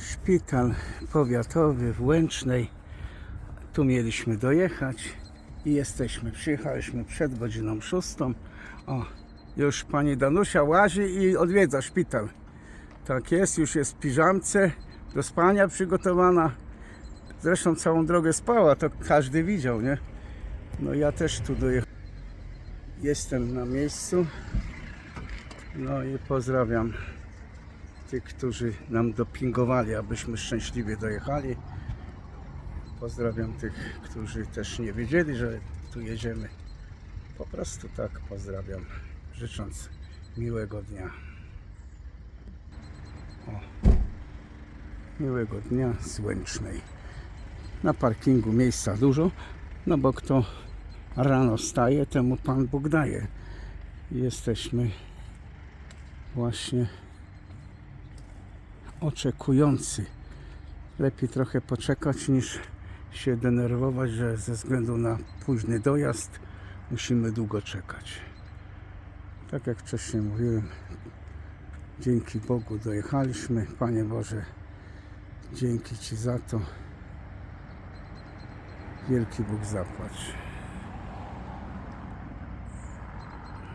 Szpital powiatowy w Łęcznej. Tu mieliśmy dojechać i jesteśmy. Przyjechaliśmy przed godziną szóstą. O, już pani Danusia łazi i odwiedza szpital. Tak jest, już jest w piżamce, do spania przygotowana. Zresztą całą drogę spała, to każdy widział, nie? No ja też tu dojechałem. Jestem na miejscu. No i pozdrawiam tych, którzy nam dopingowali, abyśmy szczęśliwie dojechali. Pozdrawiam tych, którzy też nie wiedzieli, że tu jedziemy. Po prostu tak pozdrawiam, życząc miłego dnia. O. Miłego dnia z Łęcznej. Na parkingu miejsca dużo, no bo kto rano wstaje, temu Pan Bóg daje. Jesteśmy właśnie oczekujący. Lepiej trochę poczekać niż się denerwować, że ze względu na późny dojazd musimy długo czekać. Tak jak wcześniej mówiłem, dzięki Bogu dojechaliśmy. Panie Boże, dzięki Ci za to. Wielki Bóg zapłać.